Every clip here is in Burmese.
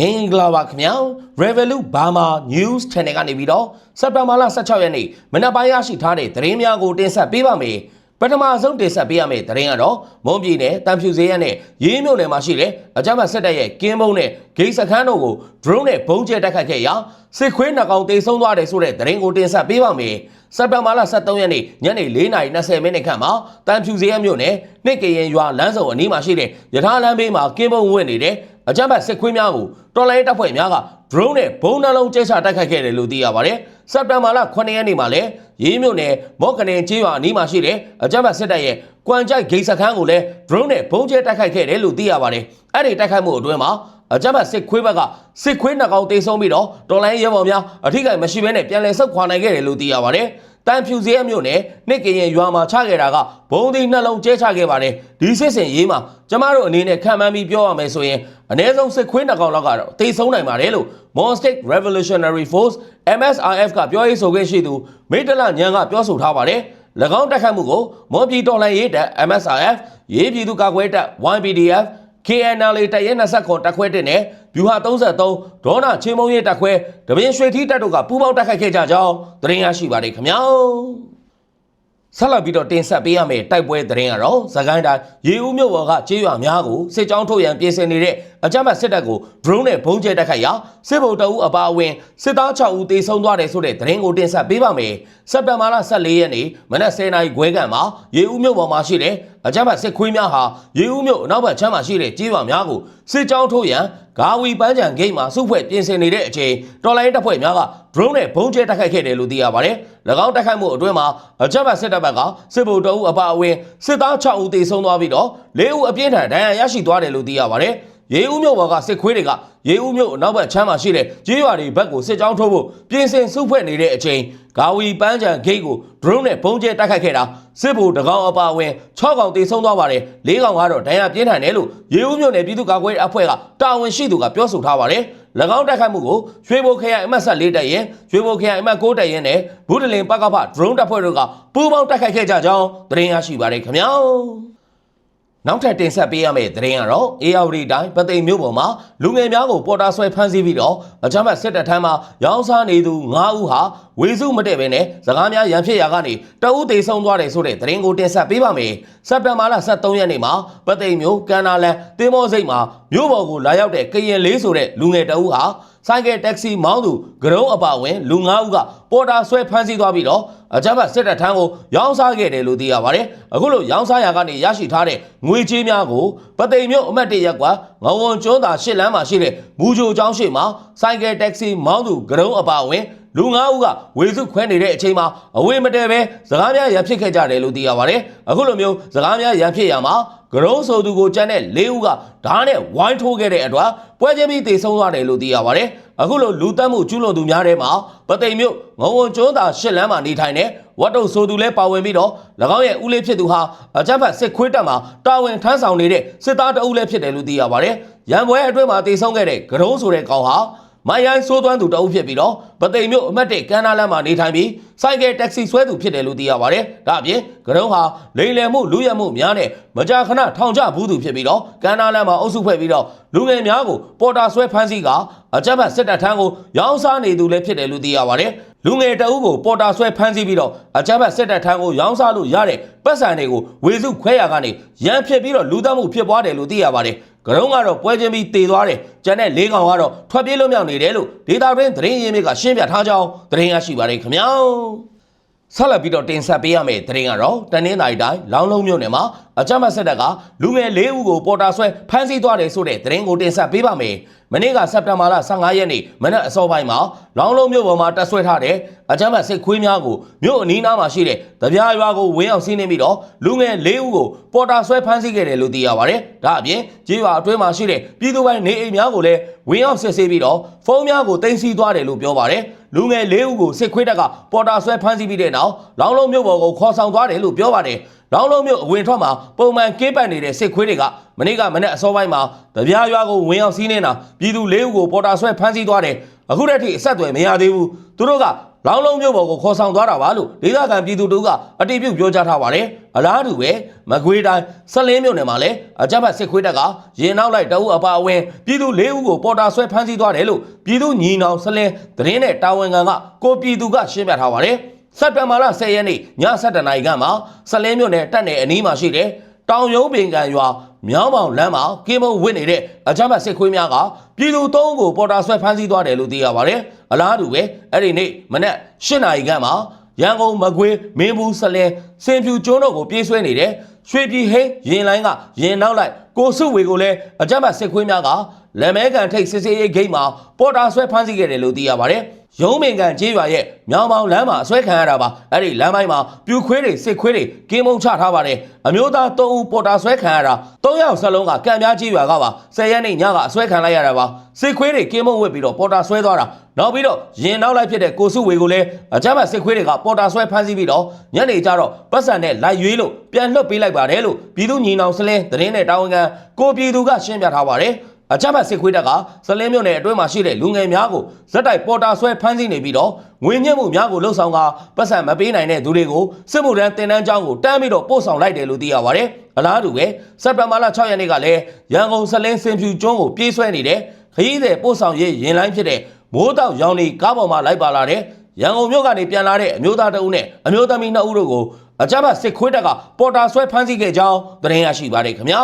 မင်္ဂလာပါခင်ဗျာ Revolut Burma News Channel ကနေပြီးတော့စက်တင်ဘာလ16ရက်နေ့မနက်ပိုင်းရရှိထားတဲ့သတင်းများကိုတင်ဆက်ပေးပါမယ်ပထမဆုံးတင်ဆက်ပေးရမယ့်သတင်းကတော့မွန်ပြည်နယ်တန်ဖြူစည်းရနဲ့ရေးမြို့နယ်မှာရှိတဲ့အကြမ်းဖက်စစ်တပ်ရဲ့ကင်းဘုံနဲ့ဂိတ်စခန်းတို့ကို drone နဲ့ဘုံကျဲတိုက်ခိုက်ခဲ့ရာစစ်ခွေးနှကောင်တေဆုံးသွားတယ်ဆိုတဲ့သတင်းကိုတင်ဆက်ပေးပါမယ်စက်တင်ဘာလ23ရက်နေ့ညနေ4:20မိနစ်ခန့်မှာတန်ဖြူစည်းရမြို့နယ်နှစ်ကရင်ရွာလမ်းစုံအနီးမှာရှိတဲ့ရထားလမ်းဘေးမှာကင်းဘုံဝင်နေတဲ့ အကြမ်းဖက်စစ်ခွေးများကိုတော်လိုင်းတပ်ဖွဲ့များက drone နဲ့ဘုံနှလုံးကျဲချတိုက်ခိုက်ခဲ့တယ်လို့သိရပါတယ်။စက်တင်ဘာလ9ရက်နေ့မှာလည်းရေးမြို့နယ်မော့ကနေကျေးရွာအနီးမှာရှိတဲ့အကြမ်းဖက်စစ်တပ်ရဲ့ကွမ်ကြိုက်ဂိတ်စခန်းကိုလည်း drone နဲ့ဘုံကျဲတိုက်ခိုက်ခဲ့တယ်လို့သိရပါတယ်။အဲ့ဒီတိုက်ခိုက်မှုအတွင်းမှာအကြမ်းဖက်စစ်ခွေးဘက်ကစစ်ခွေးနှကောင်တေဆုံးပြီးတော့တော်လိုင်းရဲဘော်များအထိကိမရှိဘဲနဲ့ပြန်လည်ဆုတ်ခွာနိုင်ခဲ့တယ်လို့သိရပါတယ်။တန်ဖြူစည်းအမျိုးနဲ့နှစ်ကရင်ရွာမှာချခဲ့တာကဘုံသီးနှလုံးကျဲချခဲ့ပါတယ်ဒီစစ်စင်ရေးမှာကျမတို့အနေနဲ့ခံမှန်းပြီးပြောရမယ်ဆိုရင် အ ਨੇ ဆုံးစစ်ခွေးနှကောင်လောက်ကတော့တေဆုံးနိုင်ပါတယ်လို့ Monstic Revolutionary Force MSRF ကပြောရေးဆိုခွင့်ရှိသူမိတ္တလညံကပြောဆိုထားပါတယ်၎င်းတိုက်ခတ်မှုကိုမွန်ပြည်တော်လှန်ရေးတပ် MSRF ရေးပြည်သူ့ကာကွယ်တပ် YPDF KNL တပ်ရဲ29တပ်ခွဲတဲ့နဲ့ဗျူဟာ33ဒေါနာချင်းမုံရေးတပ်ခွဲတပင်းရွှေထီးတပ်တို့ကပူးပေါင်းတိုက်ခိုက်ခဲ့ကြကြောင်းသတင်းရရှိပါတယ်ခင်ဗျာဆက်လက်ပြီးတော့တင်ဆက်ပေးရမယ့်တိုက်ပွဲသတင်းကတော့သခိုင်းတိုင်းရေဦးမြို့ပေါ်ကကျေးရွာများကိုစစ်ကြောင်းထုတ်ရန်ပြင်ဆင်နေတဲ့ အကြမ်းဖက်စစ်တပ်ကို drone နဲ့ဘုံကျဲတိုက်ခိုက်ရာစစ်ဗုံတအုပ်အပါအဝင်စစ်သား6ဦးသေဆုံးသွားတယ်ဆိုတဲ့သတင်းကိုတင်ဆက်ပေးပါမယ်။စက်တင်ဘာလ14ရက်နေ့မနက်10:00နာရီခွဲခန့်မှာရေဦးမြို့ပေါ်မှာရှိတဲ့အကြမ်းဖက်စစ်ခွေးများဟာရေဦးမြို့အနောက်ဘက်ခြမ်းမှာရှိတဲ့ကျေးရွာများကိုစစ်ကြောင်းထုတ်ရန်ဂါဝီပန်းချံဂိတ်မှာစုဖွဲ့ပြင်ဆင်နေတဲ့အချိန်တော်လိုင်းတပ်ဖွဲ့များက drone နဲ့ဘုံကျဲတိုက်ခိုက်ခဲ့တယ်လို့သိရပါတယ်။၎င်းတိုက်ခိုက်မှုအတွင်းမှာအကြမ်းဖက်စစ်တပ်ဘက်ကစစ်ဗိုလ်တအုပ်အပါအဝင်စစ်သား6ဦးသေဆုံးသွားပြီးတော့၄ဦးအပြင်းထန်ဒဏ်ရာရရှိသွားတယ်လို့သိရပါတယ်။ ရေဦးမြို့ဘော်ကစစ်ခွေးတွေကရေဦးမြို့အနောက်ဘက်ချမ်းမှာရှိတဲ့ကျေးရွာတွေဘက်ကိုစစ်ကြောင်းထိုးဖို့ပြင်ဆင်စုဖွဲ့နေတဲ့အချိန်ဂါဝီပန်းချံဂိတ်ကို drone နဲ့ဘုံကျဲတိုက်ခိုက်ခဲ့တာစစ်ဗိုလ်တကောင်အပါအဝင်6ကောင်တေဆုံးသွားပါတယ်၄ကောင်ကတော့ဒဏ်ရာပြင်းထန်တယ်လို့ရေဦးမြို့နယ်ပြည်သူ့ကာကွယ်ရေးအဖွဲ့ကတာဝန်ရှိသူကပြောဆိုထားပါတယ်၎င်းတိုက်ခိုက်မှုကိုရွှေဘိုခရိုင်အမှတ်ဆက်၄တပ်ရင်ရွှေဘိုခရိုင်အမှတ်9တပ်ရင်နဲ့ဘူးတလင်ပကဖ drone တပ်ဖွဲ့တို့ကပူးပေါင်းတိုက်ခိုက်ခဲ့ကြကြောင်းသတင်းရရှိပါတယ်ခင်ဗျာ နောက်ထပ်တင်ဆက်ပေးရမယ့်သတင်းကတော့ ARD တိုင်းပသိမ်မြို့ပေါ်မှာလူငယ်များကိုပေါ်တာဆွဲဖမ်းဆီးပြီးတော့အကြမ်းဖက်စစ်တပ်ထမ်းမှာရောင်းစားနေသူ9ဦးဟာဝေစုမတည့်ပဲနဲ့စကားများရန်ဖြစ်ရာကနေတအုပ်သေးဆုံးသွားတယ်ဆိုတဲ့သတင်းကိုတင်ဆက်ပေးပါမယ်။စက်တင်ဘာလ23ရက်နေ့မှာပသိမ်မြို့ကန်နာလန်တင်းမောစိတ်မှာမြို့ပေါ်ကိုလာရောက်တဲ့ကရင်လေးဆိုတဲ့လူငယ်တအုပ်ဟာဆိုင်ကယ်တက္ကစီမောင်းသူဂရုံးအပါအဝင်လူ9ဦးကပေါ်တာဆွဲဖမ်းဆီးသွားပြီးတော့အကြမ်းဖက်စစ်တပ်ထမ်းကိုရောင်းစားခဲ့တယ်လို့သိရပါတယ်။အခုလိုရောင်းစားရာကနေရရှိထားတဲ့ငွေကြေးများကိုပသိမ်မြို့အမတ်တရက်ကွာငဝွန်ကျွန်းသာရှစ်လမ်းမှာရှိတဲ့မူဂျိုကျောင်းရှိမှာဆိုင်ကယ်တက္ကစီမောင်းသူဂရုံးအပါအဝင် လူ၅ဦးကဝေစုခွဲနေတဲ့အချိန်မှာအဝေးမတဲပဲစကားများရန်ဖြစ်ခဲ့ကြတယ်လို့သိရပါတယ်။အခုလိုမျိုးစကားများရန်ဖြစ်ရမှာဂရုံးဆိုသူကိုကြမ်းတဲ့၄ဦးကဓာတ်နဲ့ဝိုင်းထိုးခဲ့တဲ့အတွက်ပွဲချင်းပြီးတေဆုံးသွားတယ်လို့သိရပါတယ်။အခုလိုလူတက်မှုကျူးလွန်သူများထဲမှာပသိမ်မြို့ငုံဝကျွန်းသာရှစ်လမ်းမှာနေထိုင်တဲ့ဝတ်တုတ်ဆိုသူလည်းပါဝင်ပြီးတော့၎င်းရဲ့ဦးလေးဖြစ်သူဟာအကြမ်းဖက်စစ်ခွေးတပ်မှာတာဝန်ထမ်းဆောင်နေတဲ့စစ်သားတအုပ်လည်းဖြစ်တယ်လို့သိရပါတယ်။ရန်ပွဲအတွင်းမှာတေဆုံးခဲ့တဲ့ဂရုံးဆိုတဲ့ကောင်ဟာ မိုင်ရိုင်းဆိုးသွမ်းသူတအုပ်ဖြစ်ပြီးတော့ပသိမ်မြို့အမတ်တဲ့ကမ်းနားလမ်းမှာနေထိုင်ပြီးဆိုင်ကယ်တက္ကစီဆွဲသူဖြစ်တယ်လို့သိရပါတယ်။ဒါအပြင်ကရုံးဟာလိမ်လည်မှုလူရက်မှုများနဲ့မကြာခဏထောင်ချဘူးသူဖြစ်ပြီးတော့ကမ်းနားလမ်းမှာအုပ်စုဖွဲ့ပြီးတော့လူငယ်များကိုပေါ်တာဆွဲဖမ်းဆီးကအကြမ်းဖက်စစ်တပ်ထမ်းကိုရောင်းစားနေသူလည်းဖြစ်တယ်လို့သိရပါတယ်။လူငယ်တအုပ်ကိုပေါ်တာဆွဲဖမ်းဆီးပြီးတော့အကြမ်းဖက်စစ်တပ်ထမ်းကိုရောင်းစားလို့ရတဲ့ပတ်စံတွေကိုဝေစုခွဲရကနေရန်ဖြစ်ပြီးတော့လူသတ်မှုဖြစ်ပွားတယ်လို့သိရပါတယ်။ ကရုံးကတော့ပွဲချင်းပြီးတည်သွားတယ်။ကျန်တဲ့၄ကောင်ကတော့ထွက်ပြေးလွတ်မြောက်နေတယ်လို့ဒေတာတွင်သတင်းရင်းမြစ်ကရှင်းပြထားကြောင်းသတင်းရရှိပါတယ်ခင်ဗျာ။ဆက်လက်ပြီးတော့တင်ဆက်ပေးရမယ့်သတင်းကတော့တနင်္သာရီတိုင်းလောင်းလုံးမြို့နယ်မှာ အကြမ်းဖက်စစ်တပ်ကလူငယ်၄ဦးကိုပေါ်တာဆွဲဖမ်းဆီးသွားတယ်ဆိုတဲ့သတင်းကိုတင်ဆက်ပေးပါမယ်။မနေ့ကစက်တင်ဘာလ15ရက်နေ့မနက်အစောပိုင်းမှာလောင်းလုံးမြို့ပေါ်မှာတပ်ဆွဲထားတဲ့အကြမ်းဖက်စစ်ခွေးများကိုမြို့အနီးနားမှာရှိတဲ့တပြားရွာကိုဝင်းအောင်စီးနှင်းပြီးတော့လူငယ်၄ဦးကိုပေါ်တာဆွဲဖမ်းဆီးခဲ့တယ်လို့သိရပါတယ်။ဒါအပြင်ကြေးရွာအတွင်းမှာရှိတဲ့ပြည်သူပိုင်းနေအိမ်များကိုလည်းဝင်းအောင်စစ်ဆေးပြီးတော့ဖုန်းများကိုတင်စီသွားတယ်လို့ပြောပါတယ်။လူငယ်၄ဦးကိုစစ်ခွေးတပ်ကပေါ်တာဆွဲဖမ်းဆီးပြီးတဲ့နောက်လောင်းလုံးမြို့ပေါ်ကိုခေါ်ဆောင်သွားတယ်လို့ပြောပါတယ်။လောင်းလုံးမြို့အဝင်ထွက်မှာပုံမှန်ကင်းပတ်နေတဲ့စစ်ခွေးတွေကမနေ့ကမနေ့အစောပိုင်းမှာတပြားရွာကိုဝင်အောင်စီးနေတာပြည်သူ၄ဦးကိုပေါ်တာဆွဲဖမ်းဆီးသွားတယ်အခုတည်းထိအဆက်အသွယ်မရသေးဘူးသူတို့ကလောင်းလုံးမြို့ပေါ်ကိုခေါ်ဆောင်သွားတာပါလို့ဒေသခံပြည်သူတို့ကအတိပြုပြောကြားထားပါတယ်အလားတူပဲမကွေးတိုင်းဆက်လင်းမြို့နယ်မှာလည်းအကြမ်းဖက်စစ်ခွေးတပ်ကရင်နောက်လိုက်တအုပ်အပါအဝင်ပြည်သူ၄ဦးကိုပေါ်တာဆွဲဖမ်းဆီးသွားတယ်လို့ပြည်သူညီနောင်ဆက်လင်းသတင်းနဲ့တာဝန်ခံကကိုပြည်သူကရှင်းပြထားပါတယ် စက်တင်ဘာလ10ရက်နေ့ည7:00နာရီခန့်မှာဆက်လင်းမြို့နယ်တပ်နယ်အနီးမှာရှိတဲ့တောင်ရုံးပင်ကန်ရွာမြောင်းမောင်လမ်းမှာကင်းမုံဝစ်နေတဲ့အကြမ်းဖက်စစ်ခွေးများကပြည်သူ၃ဦးကိုပေါ်တာဆွဲဖမ်းဆီးသွားတယ်လို့သိရပါတယ်အလားတူပဲအဲ့ဒီနေ့မနက်8:00နာရီခန့်မှာရန်ကုန်မကွေးမင်းဘူးဆလဲစင်ဖြူကျွန်းတို့ကိုပြေးဆွဲနေတဲ့ရွှေပြည်ဟိန်းရင်လိုင်းကရင်နောက်လိုက်ကိုစုဝေကိုလည်းအကြမ်းဖက်စစ်ခွေးများကလက်မဲကန်ထိတ်စစ်စေးရေးဂိတ်မှာပေါ်တာဆွဲဖမ်းဆီးခဲ့တယ်လို့သိရပါတယ်။ ရုံးမင်ကန်ကျေးရွာရဲ့မြောင်မောင်လမ်းမှာအဆွဲခံရတာပါ။အဲ့ဒီလမ်းပိုင်းမှာပြူခွေးတွေစစ်ခွေးတွေကင်းမုံချထားပါတယ်။အမျိုးသား၃ဦးပေါ်တာဆွဲခံရတာ၃ယောက်စလုံးကကံပြားကျေးရွာကပါ၁၀ရက်နေ့ညကအဆွဲခံလိုက်ရတာပါ။စစ်ခွေးတွေကင်းမုံဝစ်ပြီးတော့ပေါ်တာဆွဲသွားတာ။နောက်ပြီးတော့ရင်နောက်လိုက်ဖြစ်တဲ့ကိုစုဝေကိုလည်းအကြမ်းဖက်စစ်ခွေးတွေကပေါ်တာဆွဲဖမ်းဆီးပြီးတော့ညနေကျတော့ပတ်စံနဲ့လိုက်ရွေးလို့ပြန်လွှတ်ပေးလိုက်ပါတယ်လို့ပြည်သူညီနောင်စလင်းသတင်းနဲ့တာဝန်ခံကိုပြည်သူကရှင်းပြထားပါတယ် အကြမ်းဖက်စစ်ခွေးတပ်ကစလင်းမြို့နယ်အတွင်းမှာရှိတဲ့လူငယ်များကိုဇက်တိုက်ပေါ်တာဆွဲဖမ်းဆီးနေပြီးတော့ငွေညှက်မှုများကိုလှုပ်ဆောင်ကပတ်စံမပေးနိုင်တဲ့သူတွေကိုစစ်မှုထမ်းတင်တန်းကျောင်းကိုတန်းပြီးတော့ပို့ဆောင်လိုက်တယ်လို့သိရပါတယ်အလားတူပဲစက်တဘာလ6ရက်နေ့ကလည်းရန်ကုန်စလင်းစင်ဖြူကျွန်းကိုပြေးဆွဲနေတဲ့ခရီးသည်ပို့ဆောင်ရေးရင်လိုင်းဖြစ်တဲ့မိုးတောက်ရောင်နေကားပေါ်မှာလိုက်ပါလာတဲ့ရန်ကုန်မြို့ကနေပြန်လာတဲ့အမျိုးသားတအုပ်နဲ့အမျိုးသမီးနှစ်ဦးတို့ကိုအကြမ်းဖက်စစ်ခွေးတပ်ကပေါ်တာဆွဲဖမ်းဆီးခဲ့ကြောင်းသတင်းရရှိပါတယ်ခင်ဗျာ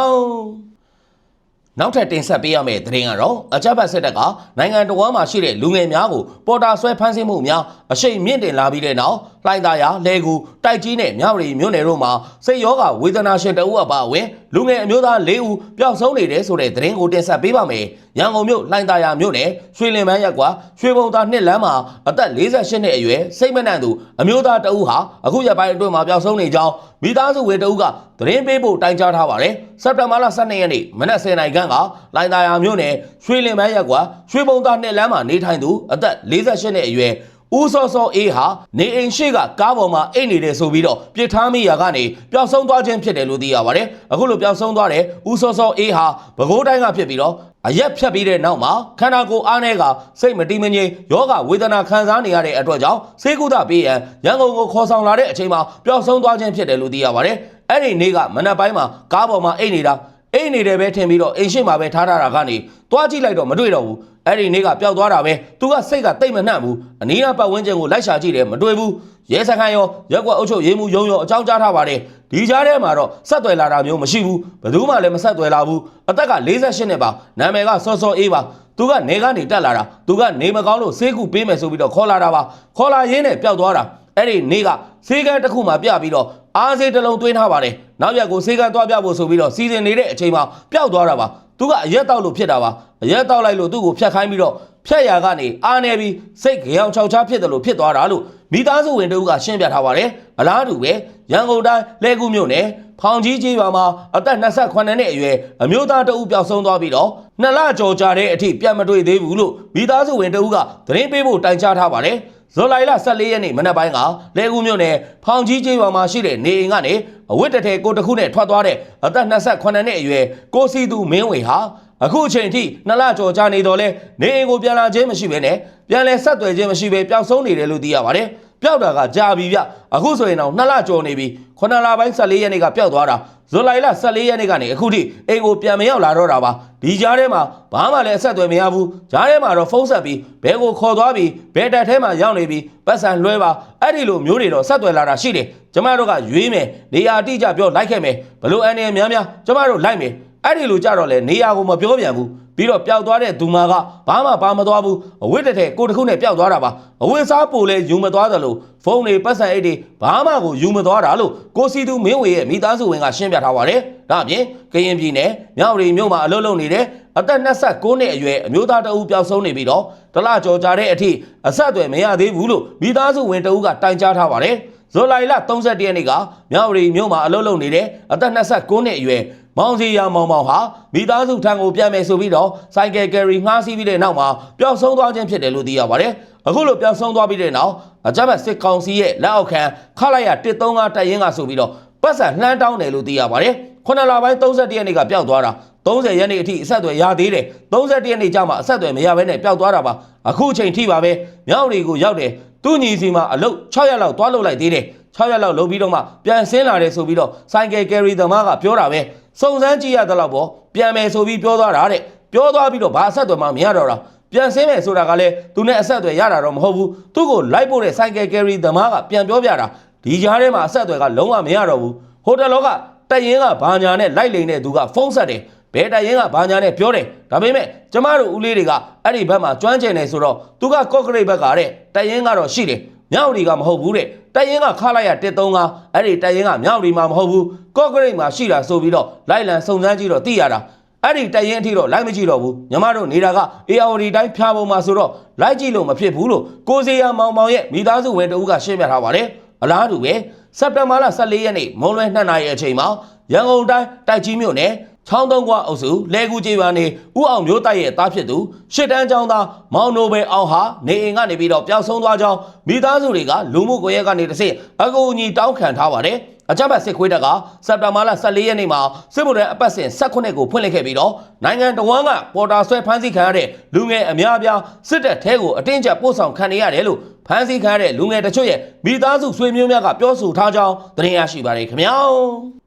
နောက်ထပ်တင်ဆက်ပေးရမယ့်သတင်းကတော့အကြမ်းဖက်စစ်တပ်ကနိုင်ငံတော်ဝန်မှာရှိတဲ့လူငယ်များကိုပေါ်တာဆွဲဖမ်းဆီးမှုများအရှိန်မြင့်တင်လာပြီးတဲ့နောက်လှိုင်သာယာလဲကူတိုက်ကြီးနဲ့မြဝတီမြို့နယ်တို့မှာစိတ်ရောဂါဝေဒနာရှင်တအုပ်အပါအဝင်လူငယ်အမျိုးသား၄ဦးပျောက်ဆုံးနေတယ်ဆိုတဲ့သတင်းကိုတင်ဆက်ပေးပါမယ်။ရန်ကုန်မြို့လှိုင်သာယာမြို့နယ်ရွှေလင်ပန်းရပ်ကွာရွှေဘုံသားနှစ်လမ်းမှာအသက်48နှစ်အရွယ်စိတ်မနှံ့သူအမျိုးသားတအုပ်ဟာအခုရက်ပိုင်းအတွင်းမှာပျောက်ဆုံးနေကြောင်းမိသားစုဝင်တအုပ်ကသတင်းပေးဖို့တိုင်ကြားထားပါတယ်။စက်တင်ဘာလ12ရက်နေ့မနက်10:00နာရီခန့်ကလှိုင်သာယာမြို့နယ်ရွှေလင်ပန်းရပ်ကွာရွှေဘုံသားနှစ်လမ်းမှာနေထိုင်သူအသက်48နှစ်အရွယ်ဦးစောစောအေးဟာနေအိမ်ရှိကကားပေါ်မှာအိတ်နေတယ်ဆိုပြီးတော့ပြစ်ထားမိရာကနေပျောက်ဆုံးသွားခြင်းဖြစ်တယ်လို့သိရပါတယ်။အခုလိုပျောက်ဆုံးသွားတဲ့ဦးစောစောအေးဟာပဲခူးတိုင်းကဖြစ်ပြီးတော့ အရက်ဖြတ်ပြီးတဲ့နောက်မှာခန္ဓာကိုယ်အားနဲ့ကစိတ်မတည်မငြိမ်ယောဂဝေဒနာခံစားနေရတဲ့အတွက်ကြောင့်ဆေးကုသပေးရန်ရန်ကုန်ကိုခေါ်ဆောင်လာတဲ့အချိန်မှာပျောက်ဆုံးသွားခြင်းဖြစ်တယ်လို့သိရပါတယ်။အဲ့ဒီနေ့ကမနက်ပိုင်းမှာကားပေါ်မှာအိတ်နေတာ အိတ်နေတယ်ပဲထင်ပြီးတော့အိမ်ရှိမှာပဲထားထားတာကနေသွားကြည့်လိုက်တော့မတွေ့တော့ဘူးအဲ့ဒီနေ့ကပျောက်သွားတာပဲသူကစိတ်ကတိတ်မနှံ့ဘူးအနီးအပတ်ဝန်းကျင်ကိုလိုက်ရှာကြည့်တယ်မတွေ့ဘူးရဲစခန်းရောရက်ကွက်အုပ်ချုပ်ရေးမှုရုံးရောအကြောင်းကြားထားပါတယ်ဒီကြားထဲမှာတော့ဆက်သွယ်လာတာမျိုးမရှိဘူးဘယ်သူမှလည်းမဆက်သွယ်လာဘူးအသက်က48နှစ်ပါနာမည်ကစောစောအေးပါသူကနေကနေတက်လာတာသူကနေမကောင်းလို့ဆေးကုပေးမယ်ဆိုပြီးတော့ခေါ်လာတာပါခေါ်လာရင်းနဲ့ပျောက်သွားတာအဲ့ဒီနေ့ကဆေးကန်းတစ်ခုမှပြပြီးတော့ အားစေးတစ်လုံးသွင်းထားပါတယ်နောက်ရက်ကိုဆေးကန်းသွားပြဖို့ဆိုပြီးတော့စီစဉ်နေတဲ့အချိန်မှာပျောက်သွားတာပါသူကအရက်တောက်လို့ဖြစ်တာပါအရက်တောက်လိုက်လို့သူ့ကိုဖျက်ခိုင်းပြီးတော့ဖျက်ရာကနေအားနေပြီးစိတ်ကြောင်ချောက်ချားဖြစ်တယ်လို့ဖြစ်သွားတာလို့မိသားစုဝင်တို့ကရှင်းပြထားပါတယ်အလားတူပဲရန်ကုန်တိုင်းလဲကူမြို့နယ်ဖောင်ကြီးကြီးရွာမှာအသက်28နှစ်အရွယ်အမျိုးသားတဦးပျောက်ဆုံးသွားပြီးတော့နှစ်လကြော်ကြာတဲ့အထိပြန်မတွေ့သေးဘူးလို့မိသားစုဝင်တို့ကသတင်းပေးဖို့တိုင်ကြားထားပါတယ် ဇွန်လ14ရက်နေ့မနက်ပိုင်းကလဲကူမြို့နယ်ဖောင်ကြီးကျေးရွာမှာရှိတဲ့နေအိမ်ကနေအဝတ်တထည်ကိုတစ်ခုနဲ့ထွက်သွားတဲ့အသက်28နှစ်အရွယ်ကိုစီသူမင်းဝေဟာအခုအချိန်ထိနှစ်လကျော်ကြာနေတော့လဲနေအိမ်ကိုပြန်လာခြင်းမရှိဘဲနဲ့ပြန်လဲဆက်သွယ်ခြင်းမရှိဘဲပျောက်ဆုံးနေတယ်လို့သိရပါတယ် ပျောက်တာကကြာပြီဗျအခုဆိုရင်တော့နှစ်လကျော်နေပြီခုနှစ်လပိုင်း14ရက်နေ့ကပျောက်သွားတာဇူလိုင်လ14ရက်နေ့ကနေအခုထိအိမ်ကိုပြန်မရောက်လာတော့တာပါဒီကြားထဲမှာဘာမှလည်းအဆက်အသွယ်မရဘူးကြားထဲမှာတော့ဖုန်းဆက်ပြီးဘဲကိုခေါ်သွားပြီးဘဲတက်ထဲမှာရောက်နေပြီးပတ်စံလွှဲပါအဲ့ဒီလိုမျိုးတွေတော့ဆက်သွယ်လာတာရှိတယ်ကျမတို့ကရွေးမယ်နေရာအတိအကျပြောလိုက်ခဲ့မယ်ဘလို့အန်နေများများကျမတို့လိုက်မယ် အဲ့ဒီလိုကြတော့လေနေရာကိုမပြောပြန်ဘူးပြီးတော့ပျောက်သွားတဲ့ဒူမာကဘာမှပါမသွားဘူးအဝတ်တစ်ထည်ကိုတစ်ခုနဲ့ပျောက်သွားတာပါအဝတ်စားပိုလဲယူမသွားတယ်လို့ဖုန်းတွေပတ်စံအိတ်တွေဘာမှကိုယူမသွားတာလို့ကိုစီသူမင်းဝေရဲ့မိသားစုဝင်ကရှင်းပြထားပါတယ်ဒါအပြင်ကရင်ပြည်နယ်မြောက်ရီမြို့မှာအလုပ်လုပ်နေတဲ့အသက်29နှစ်အရွယ်အမျိုးသားတအူးပျောက်ဆုံးနေပြီးတော့တလကြော်ကြတဲ့အထိအဆက်အသွယ်မရသေးဘူးလို့မိသားစုဝင်တအူးကတိုင်ကြားထားပါတယ် ဇူလိုင်လ31ရက်နေ့ကမြောက်ရီမြို့မှာအလုပ်လုပ်နေတဲ့အသက်29နှစ်အရွယ်မောင်စီယာမောင်မောင်ဟာမိသားစုထံကိုပြန်မယ်ဆိုပြီးတော့စိုက်ကယ်ကယ်ရီငှားစီးပြီးတဲ့နောက်မှာပျောက်ဆုံးသွားခြင်းဖြစ်တယ်လို့သိရပါတယ်။အခုလိုပျောက်ဆုံးသွားပြီးတဲ့နောက်အကြမ်းဖက်စစ်ကောင်စီရဲ့လက်အောက်ခံခလိုက်ရ135တပ်ရင်းကဆိုပြီးတော့ပတ်စံလှမ်းတောင်းတယ်လို့သိရပါတယ်။ခုနလပိုင်း31ရက်နေ့ကပျောက်သွားတာ30ရက်နေ့အထိအဆက်အသွယ်ရသေးတယ်31ရက်နေ့ကျမှအဆက်အသွယ်မရဘဲနဲ့ပျောက်သွားတာပါအခုအချိန်ထိပါပဲမြောက်တွေကိုရောက်တယ် သူ့ညီစီမှာအလုတ်6ရက်လောက်သွားလုပ်လိုက်သေးတယ်6ရက်လောက်လုပ်ပြီးတော့မှပြန်ဆင်းလာတယ်ဆိုပြီးတော့ဆိုင်ကယ်ကယ်ရီသမားကပြောတာပဲစုံစမ်းကြည့်ရသလောက်ပေါ့ပြန်မယ်ဆိုပြီးပြောသွားတာတဲ့ပြောသွားပြီးတော့ဘာအဆက်အသွယ်မှမရတော့တာပြန်ဆင်းမယ်ဆိုတာကလည်းသူနဲ့အဆက်အသွယ်ရတာတော့မဟုတ်ဘူးသူ့ကိုလိုက်ဖို့တဲ့ဆိုင်ကယ်ကယ်ရီသမားကပြန်ပြောပြတာဒီကြားထဲမှာအဆက်အသွယ်ကလုံးဝမရတော့ဘူးဟိုတယ်လောကတက်ရင်ကဘာညာနဲ့လိုက်လိန်တဲ့သူကဖုန်းဆက်တယ် ဘယ်တိုင်ရင်ကဘာညာနဲ့ပြောတယ်ဒါပေမဲ့ကျမတို့ဦးလေးတွေကအဲ့ဒီဘက်မှာကျွမ်းကျင်နေဆိုတော့သူကကော့ကရိတ်ဘက်ကတဲ့တိုင်ရင်ကတော့ရှိတယ်မြောက်ဒီကမဟုတ်ဘူးတဲ့တိုင်ရင်ကခလိုက်ရ135အဲ့ဒီတိုင်ရင်ကမြောက်ဒီမှာမဟုတ်ဘူးကော့ကရိတ်မှာရှိတာဆိုပြီးတော့လိုက်လံစုံစမ်းကြည့်တော့သိရတာအဲ့ဒီတိုင်ရင်အထိတော့လိုက်မကြည့်တော့ဘူးညီမတို့နေတာက AOD တိုင်းဖြာပုံမှာဆိုတော့လိုက်ကြည့်လို့မဖြစ်ဘူးလို့ကိုစီယာမောင်မောင်ရဲ့မိသားစုဝင်တဦးကရှင်းပြထားပါတယ်အလားတူပဲစက်တင်ဘာလ14ရက်နေ့မုံလွယ်2နာရီအချိန်မှာရန်ကုန်တိုင်းတိုက်ကြီးမြို့နယ် ချောင်းတုံးကွာအုပ်စုလဲကူကြီးပါနေဥအောင်မျိုးတိုက်ရဲ့သားဖြစ်သူရှစ်တန်းကျောင်းသားမောင်နိုဘယ်အောင်ဟာနေအိမ်ကနေပြီးတော့ပျောက်ဆုံးသွားကြောင်းမိသားစုတွေကလူမှုကွန်ရက်ကနေတစ်ဆင့်အကူအညီတောင်းခံထားပါတယ်အကြမ်းဖက်စစ်ခွေးတပ်ကစက်တင်ဘာလ14ရက်နေ့မှာစစ်မှုထမ်းအပတ်စဉ်18ကိုဖွင့်လှစ်ခဲ့ပြီးတော့နိုင်ငံတော်ဝန်ကပေါ်တာဆွဲဖမ်းဆီးခံရတဲ့လူငယ်အများအပြားစစ်တပ်ထဲကိုအတင်းကျပ်ပို့ဆောင်ခံနေရတယ်လို့ဖမ်းဆီးခံရတဲ့လူငယ်တချို့ရဲ့မိသားစုဆွေမျိုးများကပြောဆိုထားကြောင်းသတင်းရရှိပါတယ်ခင်ဗျာ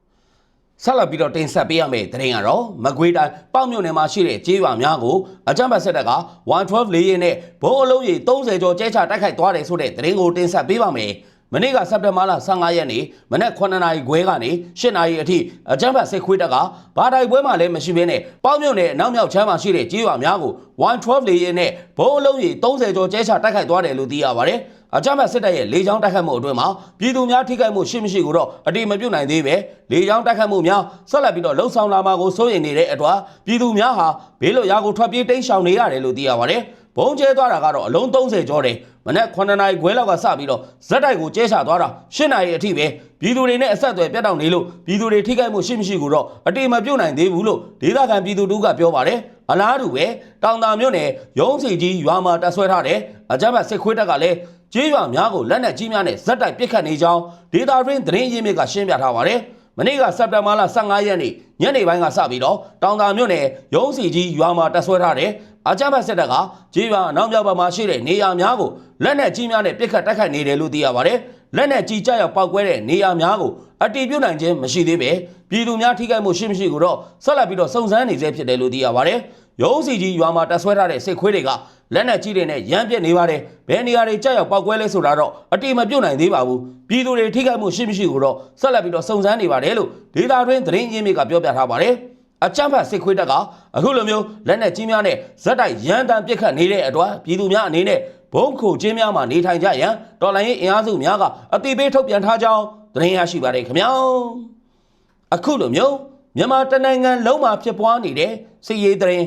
ဆက်လက်ပြီးတော့တင်ဆက်ပေးရမယ့်သတင်းကတော့မကွေးတိုင်းပေါ့မြို့နယ်မှာရှိတဲ့ကျေးရွာများကိုအကြမ်းဖက်စစ်တပ်က112လေးရင်နဲ့ဘုံအလုံးကြီး30ကျော်ကျဲချတိုက်ခိုက်သွားတယ်ဆိုတဲ့သတင်းကိုတင်ဆက်ပေးပါမယ်။မနေ့ကစက်တင်ဘာလ15ရက်နေ့မနက်9နာရီခွဲကနေ10နာရီအထိအကြမ်းဖက်စစ်ခွေးတပ်ကဘာတိုက်ပွဲမှလည်းမရှိဘဲနဲ့ပေါ့မြို့နယ်အနောက်မြောက်ချမ်းမှာရှိတဲ့ကျေးရွာများကို112လေးရင်နဲ့ဘုံအလုံးကြီး30ကျော်ကျဲချတိုက်ခိုက်သွားတယ်လို့သိရပါတယ်။ အကြမ်းဖက်စစ်တပ်ရဲ့လေကြောင်းတိုက်ခတ်မှုအတွင်းမှာပြည်သူများထိခိုက်မှုရှိမရှိကိုတော့အတိမပြုတ်နိုင်သေးပဲလေကြောင်းတိုက်ခတ်မှုများဆက်လက်ပြီးတော့လှုံ့ဆော်လာမှာကိုစိုးရိမ်နေတဲ့အတွက်ပြည်သူများဟာဘေးလွတ်ရာကိုထွက်ပြေးတိမ်းရှောင်နေရတယ်လို့သိရပါတယ်။ဘုံကျဲသွားတာကတော့အလုံး30ကျော်တယ်။မနက်9နာရီခွဲလောက်ကစပြီးတော့ဇက်တိုက်ကိုကျဲချသွားတာ10နာရီအထိပဲပြည်သူတွေနဲ့အဆက်အသွယ်ပြတ်တောက်နေလို့ပြည်သူတွေထိခိုက်မှုရှိမရှိကိုတော့အတိမပြုတ်နိုင်သေးဘူးလို့ဒေသခံပြည်သူတို့ကပြောပါတယ်။အလားတူပဲတောင်တာမြို့နယ်ရုံးစီကြီးရွာမှာတပ်ဆွဲထားတဲ့အကြမ်းဖက်စစ်ခွေးတပ်ကလည်း ကျေးရွာများကိုလက်နက်ကြီးများနဲ့ဇက်တိုက်ပစ်ခတ်နေကြောင်းဒေတာရင်းသတင်းရင်းမြစ်ကရှင်းပြထားပါတယ်။မနေ့ကစက်တင်ဘာလ15ရက်နေ့ညနေပိုင်းကစပြီးတော့တောင်တာမြို့နယ်ရုံးစီကြီးရွာမှာတပ်ဆွဲထားတဲ့အကြမ်းဖက်စစ်တပ်ကကျေးရွာအနောက်မြောက်ဘက်မှာရှိတဲ့နေရာများကိုလက်နက်ကြီးများနဲ့ပစ်ခတ်တိုက်ခိုက်နေတယ်လို့သိရပါတယ်။လက်နက်ကြီးကြောက်ရောက်ပောက်ကွဲတဲ့နေရာများကိုအတီးပြုတ်နိုင်ခြင်းမရှိသေးပဲပြည်သူများထိခိုက်မှုရှိမရှိကိုတော့ဆက်လက်ပြီးတော့စုံစမ်းနေဆဲဖြစ်တယ်လို့သိရပါတယ်။ ရုံးစီကြီးရွာမှာတပ်ဆွဲထားတဲ့စစ်ခွေးတွေကလက်နက်ကြီးတွေနဲ့ရမ်းပြက်နေပါတယ်ဘယ်နေရာတွေကြောက်ရောက်ပောက်ကွဲလဲဆိုတာတော့အတိမပြုတ်နိုင်သေးပါဘူးပြည်သူတွေထိခိုက်မှုရှိမရှိကိုတော့ဆက်လက်ပြီးတော့စုံစမ်းနေပါတယ်လို့ဒေတာတွင်သတင်းရင်းမြစ်ကပြောပြထားပါတယ်အကြမ်းဖက်စစ်ခွေးတပ်ကအခုလိုမျိုးလက်နက်ကြီးများနဲ့ဇက်တိုက်ရန်တမ်းပစ်ခတ်နေတဲ့အတွက်ပြည်သူများအနေနဲ့ဘုံခုချင်းများမှာနေထိုင်ကြရန်တော်လိုင်းရေးအင်အားစုများကအတိပေးထုတ်ပြန်ထားကြောင်းသတင်းရရှိပါတယ်ခင်ဗျာအခုလိုမျိုးမြန်မာတနိုင်ငံလုံးမှာဖြစ်ပွားနေတဲ့စစ်ရေးသတင်း